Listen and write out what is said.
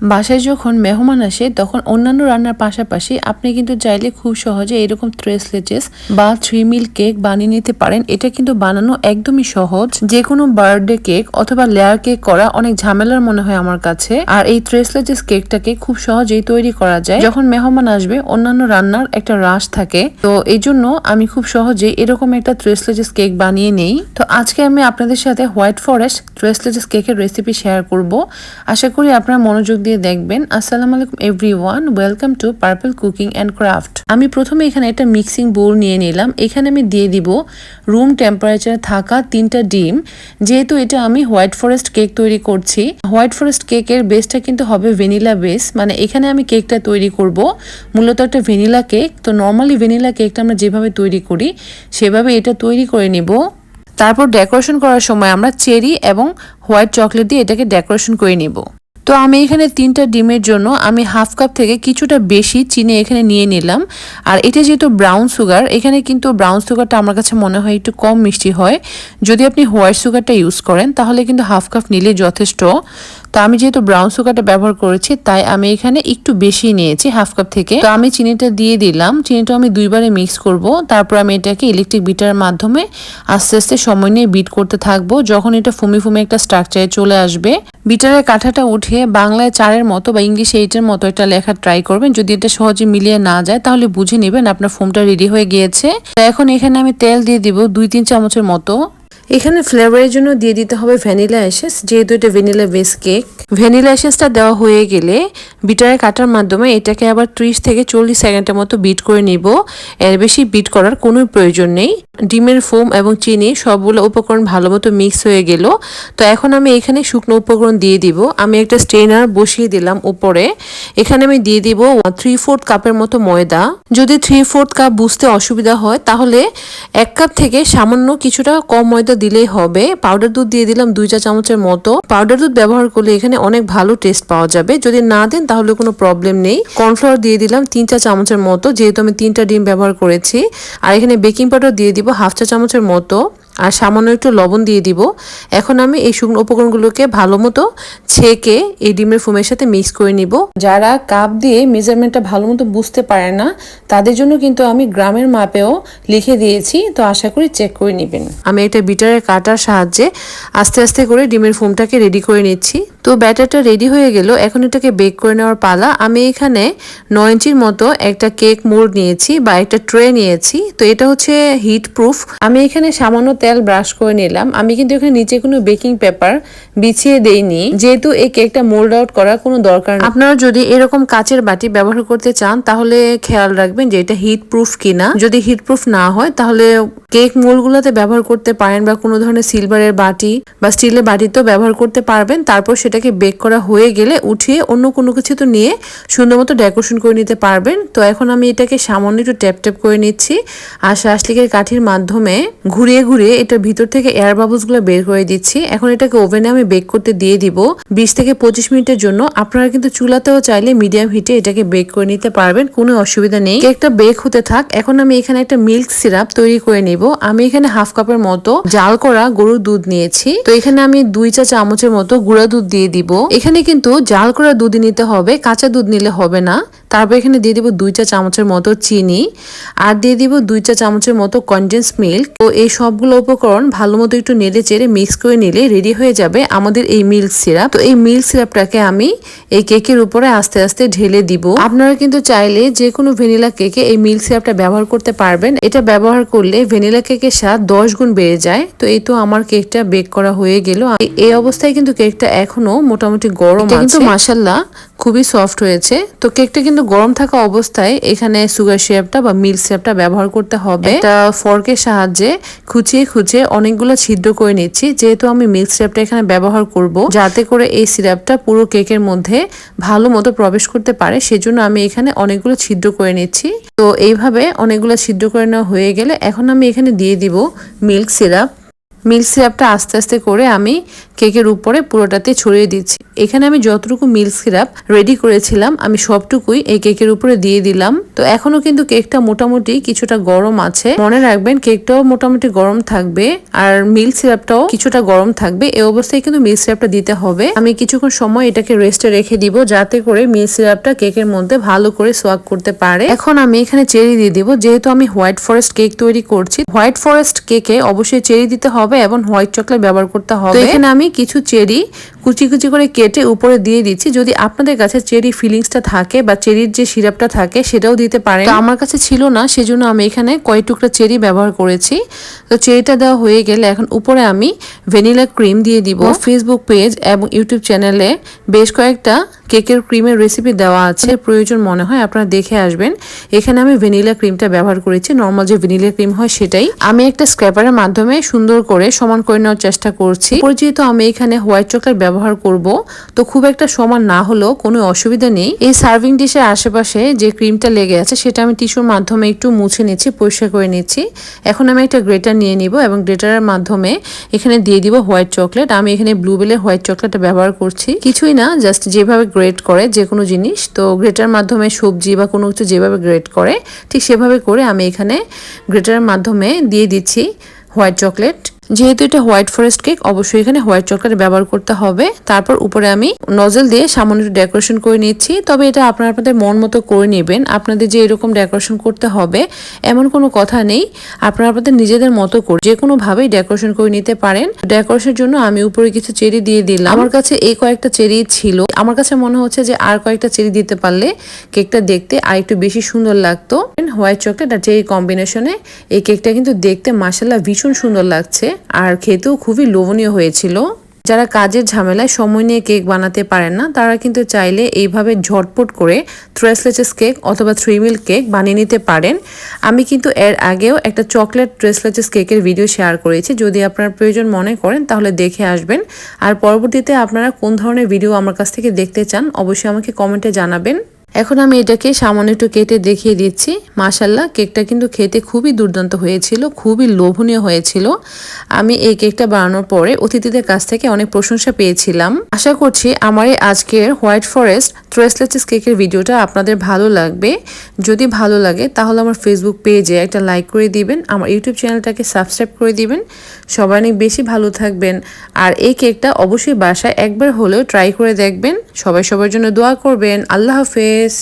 বাসায় যখন মেহমান আসে, তখন অন্যান্য রান্নার পাশাপাশি আপনি কিন্তু চাইলে খুব সহজে এরকম লেচেস বা থ্রি মিল কেক বানিয়ে নিতে পারেন। এটা কিন্তু বানানো একদমই সহজ। যে কোনো বার্থডে কেক অথবা লেয়ার কেক করা অনেক ঝামেলার মনে হয় আমার কাছে। আর এই লেচেস কেকটাকে খুব সহজেই তৈরি করা যায়। যখন মেহমান আসবে, অন্যান্য রান্নার একটা রাশ থাকে। তো এই জন্য আমি খুব সহজে এরকম একটা লেচেস কেক বানিয়ে নেই। তো আজকে আমি আপনাদের সাথে হোয়াইট ফরেস্ট লেচেস কেকের রেসিপি শেয়ার করব। আশা করি আপনারা মনোযোগ দিয়ে দেখবেন, আসসালামু আলাইকুম everyone welcome to purple cooking and craft. আমি প্রথমে এখানে একটা মিক্সিং বোল নিয়ে নিলাম। এখানে আমি দিয়ে দিব রুম টেম্পারেচারে থাকা তিনটা ডিম। যেহেতু এটা আমি হোয়াইট ফরেস্ট কেক তৈরি করছি, হোয়াইট ফরেস্ট কেকের বেসটা কিন্তু হবে ভ্যানিলা বেস। মানে এখানে আমি কেকটা তৈরি করব, মূলত একটা ভ্যানিলা কেক। তো নর্মালি ভ্যানিলা কেকটা আমরা যেভাবে তৈরি করি, সেভাবে এটা তৈরি করে নিব। তারপর ডেকোরেশন করার সময় আমরা চেরি এবং হোয়াইট চকলেট দিয়ে এটাকে ডেকোরেশন করে নিব। তো আমি এখানে তিনটা ডিমের জন্য আমি হাফ কাপ থেকে কিছুটা বেশি চিনি এখানে নিয়ে নিলাম। আর এটা যেহেতু ব্রাউন সুগার এখানে কিন্তু ব্রাউন সুগারটা আমার কাছে মনে হয় একটু কম মিষ্টি হয়। যদি আপনি হোয়াইট সুগারটা ইউজ করেন, তাহলে কিন্তু হাফ কাপ নিলে যথেষ্ট। তো আমি যেহেতু ব্রাউন সুগারটা ব্যবহার করেছি, তাই আমি এখানে একটু বেশি নিয়েছি হাফ কাপ থেকে। তো আমি চিনিটা দিয়ে দিলাম। চিনিটা আমি দুইবারে মিক্স করব। তারপর আমি এটাকে ইলেকট্রিক বিটার মাধ্যমে আস্তে আস্তে সময় নিয়ে বিট করতে থাকব। যখন এটা ফুমি ফুমি একটা স্ট্রাকচারে চলে আসবে বিটারের কাঠাটা উঠিয়ে বাংলায় চারের মতো বা ইংলিশে এইটের মতো এটা লেখা ট্রাই করবেন। যদি এটা সহজে মিলিয়ে না যায়, তাহলে বুঝে নেবেন আপনার ফোমটা রেডি হয়ে গিয়েছে। তো এখন এখানে আমি তেল দিয়ে দিব দুই, তিন চামচের মতো। এখানে ফ্লেভারের জন্য দিয়ে দিতে হবে ভ্যানিলা এসেস যেহেতু এটা ভ্যানিলা বেস কেক ভ্যানিলা অ্যাশেসটা দেওয়া হয়ে গেলে বিটারে কাটার মাধ্যমে এটাকে আবার ত্রিশ থেকে চল্লিশ সেকেন্ডের মতো বিট করে নিব। এর বেশি বিট করার কোনো প্রয়োজন নেই। ডিমের ফোম এবং চিনি সবগুলো উপকরণ ভালো মতো মিক্স হয়ে গেল। তো এখন আমি এখানে শুকনো উপকরণ দিয়ে দিব। আমি একটা স্ট্রেনার বসিয়ে দিলাম উপরে। এখানে আমি দিয়ে দিব থ্রি ফোর্থ কাপের মতো ময়দা। যদি থ্রি ফোর্থ কাপ বুঝতে অসুবিধা হয়, তাহলে এক কাপ থেকে সামান্য কিছুটা কম ময়দা দিলেই হবে। পাউডার দুধ দিয়ে দিলাম দুই চা চামচের মতো। পাউডার দুধ ব্যবহার করলে এখানে অনেক ভালো টেস্ট পাওয়া যাবে। যদি না দেন, তাহলে কোনো প্রবলেম নেই। কর্নফ্লাওয়ার দিয়ে দিলাম তিন চা চামচের মতো, যেহেতু আমি তিনটা ডিম ব্যবহার করেছি। আর এখানে বেকিং পাউডার দিয়ে দিব হাফ চা চামচের মতো আর সামান্য একটু লবণ দিয়ে দিব। এখন আমি এই শুকনো উপকরণগুলোকে ভালো মতো ছেঁকে এই ডিমের ফোমের সাথে মিক্স করে নিব। যারা কাপ দিয়ে মেজারমেন্টটা ভালো মতো বুঝতে পারে না, তাদের জন্য কিন্তু আমি গ্রামের মাপেও লিখে দিয়েছি, তো আশা করি চেক করে নেবেন। আমি এটা বিটারের কাটার সাহায্যে আস্তে আস্তে করে ডিমের ফোমটাকে রেডি করে নিচ্ছি। তো ব্যাটারটা রেডি হয়ে গেল, এখন এটাকে বেক করে নেওয়ার পালা। আমি এখানে নয় ইঞ্চির মতো একটা কেক মোল্ড নিয়েছি বা একটা ট্রে নিয়েছি, তো এটা হচ্ছে হিট প্রুফ আমি এখানে সামান্য তেল ব্রাশ করে নিলাম। আমি কিন্তু এখানে নিচে কোনো বেকিং পেপার বিছিয়ে দেইনি। যেহেতু এই কেকটা মোল্ড আউট করার কোনো দরকার নেই। আপনারা যদি এরকম কাচের বাটি ব্যবহার করতে চান, তাহলে খেয়াল রাখবেন যে এটা হিট প্রুফ কিনা। যদি হিট প্রুফ না হয়, তাহলে কেক মোলগুলোতে ব্যবহার করতে পারেন বা কোনো ধরনের সিলভারের বাটি বা স্টিলের বাটিতেও ব্যবহার করতে পারবেন। তারপর সেটাকে বেক করা হয়ে গেলে উঠিয়ে অন্য কোনো কিছু তো নিয়ে সুন্দর মতো ডেকোরেশন করে নিতে পারবেন। তো এখন আমি এটাকে সামান্য একটু ট্যাপ ট্যাপ করে নিচ্ছি। আর শাসলিকের কাঠির মাধ্যমে ঘুরিয়ে ঘুরিয়ে এটার ভিতর থেকে এয়ার বাবলসগুলো বের করে দিচ্ছি। এখন এটাকে ওভেনে আমি বেক করতে দিয়ে দিব। বিশ থেকে পঁচিশ মিনিটের জন্য। আপনারা কিন্তু চুলাতেও চাইলে মিডিয়াম হিটে এটাকে বেক করে নিতে পারবেন, কোনো অসুবিধা নেই। কেকটা বেক হতে থাক। এখন আমি এখানে একটা মিল্ক সিরাপ তৈরি করে নিব। আমি এখানে হাফ কাপের মতো জাল করা গরুর দুধ নিয়েছি। তো এখানে আমি দুই চা চামচের মতো গুঁড়া দুধ দিয়ে দিব। এখানে কিন্তু জাল করা দুধ নিতে হবে, কাঁচা দুধ নিলে হবে না। তারপর এখানে দিয়ে দিব দুই চা চামচের মতো চিনি। আর দিয়ে দিব দুই চা চামচের মতো কনডেন্স মিল্ক তো এই সবগুলো উপকরণ ভালো মতো একটু নেড়ে চেড়ে মিক্স করে নিলে রেডি হয়ে যাবে আমাদের এই মিল্ক সিরাপ তো এই মিল্ক সিরাপটাকে আমি এই কেকের উপরে আস্তে আস্তে ঢেলে দিব। আপনারা কিন্তু চাইলে যে কোনো ভ্যানিলা কেকে এই মিল্ক সিরাপটা ব্যবহার করতে পারবেন। এটা ব্যবহার করলে ভ্যানিলা কেকের স্বাদ দশ গুণ বেড়ে যায়। তো এই তো আমার কেকটা বেক করা হয়ে গেল। এই অবস্থায় কিন্তু কেকটা এখনও মোটামুটি গরম কিন্তু মাসাল্লাহ খুবই সফট হয়েছে। তো কেকটা কিন্তু গরম থাকা অবস্থায় এখানে সুগার সিরাপটা বা মিল্ক সিরাপটা ব্যবহার করতে হবে। একটা ফর্কের সাহায্যে খুঁচিয়ে খুঁচিয়ে অনেকগুলো ছিদ্র করে নিচ্ছি। যেহেতু আমি মিল্ক সিরাপটা এখানে ব্যবহার করব, যাতে করে এই সিরাপটা পুরো কেকের মধ্যে ভালো মতো প্রবেশ করতে পারে, সেজন্য আমি এখানে অনেকগুলো ছিদ্র করে নিচ্ছি। তো এইভাবে অনেকগুলো ছিদ্র করে নেওয়া হয়ে গেলে এখন আমি এখানে দিয়ে দিব মিল্ক সিরাপ মিল্ক সিরাপটা আস্তে আস্তে করে আমি কেকের উপরে পুরোটাতে ছড়িয়ে দিচ্ছি। এখানে আমি যতটুকু মিল্ক সিরাপ রেডি করেছিলাম, আমি সবটুকুই এই কেকের উপরে দিয়ে দিলাম। তো এখনও কিন্তু কেকটা মোটামুটি কিছুটা গরম আছে। মনে রাখবেন কেকটাও মোটামুটি গরম থাকবে আর মিল্ক সিরাপটাও কিছুটা গরম থাকবে। এই অবস্থায় কিন্তু মিল্ক সিরাপটা দিতে হবে। আমি কিছুক্ষণ সময় এটাকে রেস্টে রেখে দিব যাতে করে মিল্ক সিরাপটা কেকের মধ্যে ভালো করে সোয়াক করতে পারে। এখন আমি এখানে চেরি দিয়ে দিব। যেহেতু আমি হোয়াইট ফরেস্ট কেক তৈরি করছি হোয়াইট ফরেস্ট কেকে অবশ্যই চেরি দিতে হবে এবং হোয়াইট চকলেট ব্যবহার করতে হবে। এখানে আমি কিছু চেরি কুচি কুচি করে কেটে উপরে দিয়ে দিচ্ছি। যদি আপনাদের কাছে চেরি ফিলিংসটা থাকে বা চেরির যে সিরাপটা থাকে সেটাও দিতে পারেন। তো আমার কাছে ছিল না সেজন্য আমি এখানে কয়েক টুকরা চেরি ব্যবহার করেছি। তো চেরিটা দেওয়া হয়ে গেলে এখন উপরে আমি ভ্যানিলা ক্রিম দিয়ে দিব। ফেসবুক পেজ এবং ইউটিউব চ্যানেলে বেশ কয়েকটা কেকের ক্রিমের রেসিপি দেওয়া আছে, প্রয়োজন মনে হয় আপনারা দেখে আসবেন। এখানে আমি ভ্যানিলা ক্রিমটা ব্যবহার করেছি নর্মাল যে ভ্যানিলা ক্রিম হয় সেটাই। আমি একটা স্ক্র্যাপারের মাধ্যমে সুন্দর করে সমান করে নেওয়ার চেষ্টা করছি। পরে যেহেতু আমি এখানে হোয়াইট চকলেট ব্যবহার করব, তো খুব একটা সমান না হলেও কোনো অসুবিধা নেই। এই সার্ভিং ডিশের আশেপাশে যে ক্রিমটা লেগে আছে, সেটা আমি টিস্যুর মাধ্যমে একটু মুছে নিচ্ছি, পরিষ্কার করে নিচ্ছি। এখন আমি একটা গ্রেটার নিয়ে নিব এবং গ্রেটারের মাধ্যমে এখানে দিয়ে দিব হোয়াইট চকলেট আমি এখানে ব্লুবেলের হোয়াইট চকলেটটা ব্যবহার করছি। কিছুই না জাস্ট যেভাবে গ্রেট করে যে কোনো জিনিস, তো গ্রেটার মাধ্যমে সবজি বা কোনো কিছু যেভাবে গ্রেট করে, ঠিক সেভাবে করে আমি এখানে গ্রেটারের মাধ্যমে দিয়ে দিচ্ছি হোয়াইট চকলেট যেহেতু এটা হোয়াইট ফরেস্ট কেক, অবশ্যই এখানে হোয়াইট চকলেট ব্যবহার করতে হবে। তারপর উপরে আমি নজল দিয়ে সামান্য একটু ডেকোরেশন করে নিচ্ছি। তবে এটা আপনারা আপনাদের মন মতো করে নেবেন। আপনাদের যে এরকম ডেকোরেশন করতে হবে, এমন কোনো কথা নেই। আপনারা আপনাদের নিজেদের মতো করে যে কোনো ভাবেই ডেকোরেশন করে নিতে পারেন। ডেকোরেশনের জন্য আমি উপরে কিছু চেরি দিয়ে দিলাম। আমার কাছে এই কয়েকটা চেরি ছিল। আমার কাছে মনে হচ্ছে যে আর কয়েকটা চেরি দিতে পারলে কেকটা দেখতে আর একটু বেশি সুন্দর লাগতো। হোয়াইট চকলেট আর চেরি কম্বিনেশনে এই কেকটা কিন্তু দেখতে মাসাল্লাহ ভীষণ সুন্দর লাগছে। আর খেতেও খুবই লোভনীয় হয়েছিল। যারা কাজের ঝামেলায় সময় নিয়ে কেক বানাতে পারেন না, তারা কিন্তু চাইলে এইভাবে ঝটপট করে ট্রেসলেচেস কেক অথবা থ্রি মিল কেক বানিয়ে নিতে পারেন। আমি কিন্তু এর আগেও একটা চকলেট ট্রেসলেচেস কেকের ভিডিও শেয়ার করেছি। যদি আপনার প্রয়োজন মনে করেন, তাহলে দেখে আসবেন। আর পরবর্তীতে আপনারা কোন ধরনের ভিডিও আমার কাছ থেকে দেখতে চান, অবশ্যই আমাকে কমেন্টে জানাবেন। এখন আমি এটাকে সামান্য একটু কেটে দেখিয়ে দিচ্ছি। মাশাল্লাহ কেকটা কিন্তু খেতে খুবই দুর্দান্ত হয়েছিল, খুবই লোভনীয় হয়েছিল। আমি এই কেকটা বানানোর পরে অতিথিদের কাছ থেকে অনেক প্রশংসা পেয়েছিলাম। আশা করছি আমার এই আজকের হোয়াইট ফরেস্ট থ্রেসলেচিস কেকের ভিডিওটা আপনাদের ভালো লাগবে। যদি ভালো লাগে, তাহলে আমার ফেসবুক পেজে একটা লাইক করে দিবেন, আমার ইউটিউব চ্যানেলটাকে সাবস্ক্রাইব করে দিবেন। সবাই অনেক বেশি ভালো থাকবেন। আর এই কেকটা অবশ্যই বাসায় একবার হলেও ট্রাই করে দেখবেন। সবাই সবার জন্য দোয়া করবেন। আল্লাহ হাফেজ। es